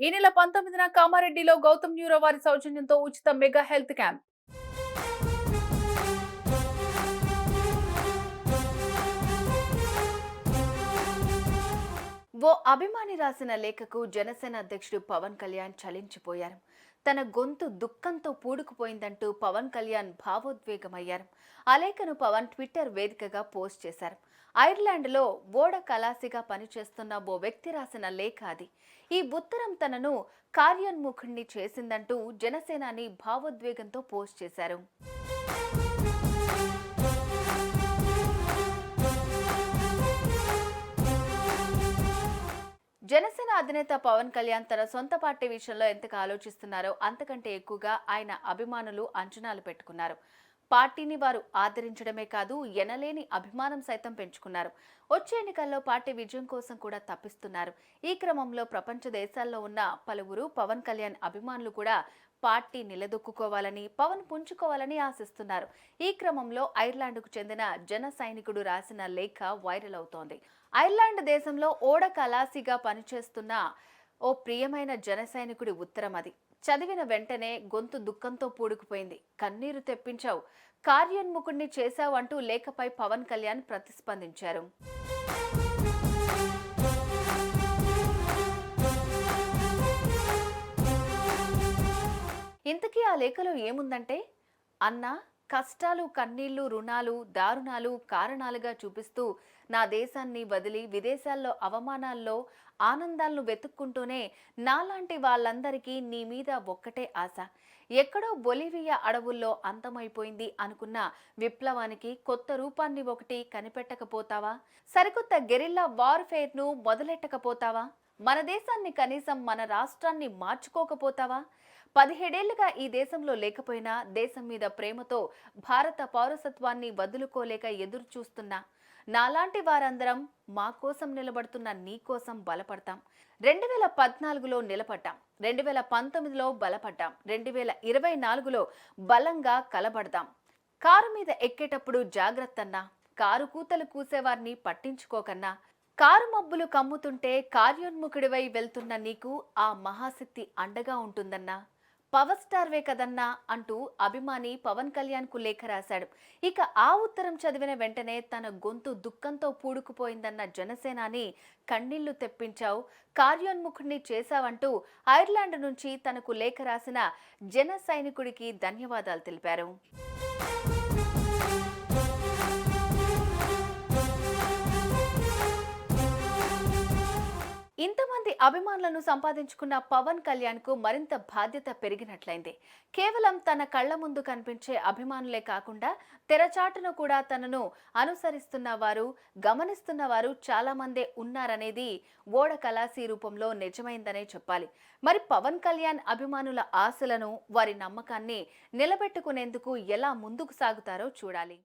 ఈ నెల పంతొమ్మిదిన కామారెడ్డిలో గౌతమ్ న్యూరో వారి సౌజన్యంతో ఉచిత మెగా హెల్త్ క్యాంప్. ఓ అభిమాని రాసిన లేఖకు జనసేన అధ్యక్షుడు పవన్ కళ్యాణ్ చలించిపోయారు. తన గొంతు దుఃఖంతో పూడుకుపోయిందంటూ పవన్ కళ్యాణ్ భావోద్వేగమయ్యారు. ఆ లేఖను పవన్ ట్విట్టర్ వేదికగా పోస్ట్ చేశారు. ఐర్లాండ్లో ఓడ కలాసిగా పనిచేస్తున్న ఓ వ్యక్తి రాసిన లేఖ అది. ఈ ఉత్తరం తనను కార్యోన్ముఖుణ్ణి చేసిందంటూ జనసేనాని భావోద్వేగంతో పోస్ట్ చేశారు. జనసేన అధినేత పవన్ కళ్యాణ్ తన సొంత పార్టీ విషయంలో ఎంతగా ఆలోచిస్తున్నారో అంతకంటే ఎక్కువగా ఆయన అభిమానులు అంచనాలు పెట్టుకున్నారు. పార్టీని వారు ఆదరించడమే కాదు ఎనలేని అభిమానం సైతం పెంచుకున్నారు. వచ్చే ఎన్నికల్లో పార్టీ విజయం కోసం కూడా తప్పిస్తున్నారు. ఈ క్రమంలో ప్రపంచ దేశాల్లో ఉన్న పలువురు పవన్ కళ్యాణ్ అభిమానులు కూడా పార్టీ నిలదొక్కుకోవాలని పవన్ పుంజుకోవాలని ఆశిస్తున్నారు. ఈ క్రమంలో ఐర్లాండ్కు చెందిన జన సైనికుడు రాసిన లేఖ వైరల్ అవుతోంది. ఐర్లాండ్ దేశంలో ఓడ కలాసిగా పనిచేస్తున్న ఓ ప్రియమైన జన సైనికుడి ఉత్తరం అది. చదివిన వెంటనే గొంతు దుఃఖంతో పూడుకుపోయింది. కన్నీరు తెప్పించావు. కార్యోన్ముఖుణ్ణి చేశావు అంటూ లేఖపై పవన్ కళ్యాణ్ ప్రతిస్పందించారు. లేఖలో ఏముందంటే అన్న కష్టాలు కన్నీళ్ళు రుణాలు దారుణాలు కారణాలుగా చూపిస్తూ నా దేశాన్ని వదిలి విదేశాల్లో అవమానాల్లో ఆనందాలను వెతుక్కుంటూనే నాలాంటి వాళ్ళందరికీ నీ మీద ఒక్కటే ఆశ. ఎక్కడో బొలివియా అడవుల్లో అంతమైపోయింది అనుకున్న విప్లవానికి కొత్త రూపాన్ని ఒకటి కనిపెట్టకపోతావా? సరికొత్త గెరిల్లా వార్ఫేర్ను మొదలెట్టకపోతావా? మన దేశాన్ని కనీసం మన రాష్ట్రాన్ని మార్చుకోకపోతావా? పదిహేడేళ్ళుగా ఈ దేశంలో లేకపోయినా దేశం మీద ప్రేమతో భారత పౌరసత్వాన్ని వదులుకోలేక ఎదురు చూస్తున్నా నాలాంటి వారందరం మా కోసం నిలబడుతున్న నీ కోసం బలపడతాం. రెండు వేల పద్నాలుగులో నిలబడ్డాం. రెండు వేల పంతొమ్మిదిలో బలపడ్డాం. రెండు వేల ఇరవై నాలుగులో బలంగా కలబడదాం కారు మీద ఎక్కేటప్పుడు జాగ్రత్తన్నా కారు కూతలు కూసేవారిని పట్టించుకోకన్నా కారు మబ్బులు కమ్ముతుంటే కార్యోన్ముఖుడివై వెళ్తున్న నీకు ఆ మహాశక్తి అండగా ఉంటుందన్నా. పవర్ స్టార్వే కదన్నా అంటూ అభిమాని పవన్ కళ్యాణ్కు లేఖ రాశాడు. ఇక ఆ ఉత్తరం చదివిన వెంటనే తన గొంతు దుఃఖంతో పూడుకుపోయిందన్న జనసేనాని కన్నీళ్ళు తెప్పించావు. కార్యోన్ముఖుడిని చేశావంటూ ఐర్లాండ్ నుంచి తనకు లేఖ రాసిన జన సైనికుడికి ధన్యవాదాలు తెలిపారు. అభిమానులను సంపాదించుకున్న పవన్ కళ్యాణ్కు మరింత బాధ్యత పెరిగినట్లయింది. కేవలం తన కళ్ళ ముందు కనిపించే అభిమానులే కాకుండా తెరచాటును కూడా తనను అనుసరిస్తున్న వారు గమనిస్తున్న వారు చాలా మందే ఉన్నారనేది ఓడ కలాసి రూపంలో నిజమైందనే చెప్పాలి. మరి పవన్ కళ్యాణ్ అభిమానుల ఆశలను వారి నమ్మకాన్ని నిలబెట్టుకునేందుకు ఎలా ముందుకు సాగుతారో చూడాలి.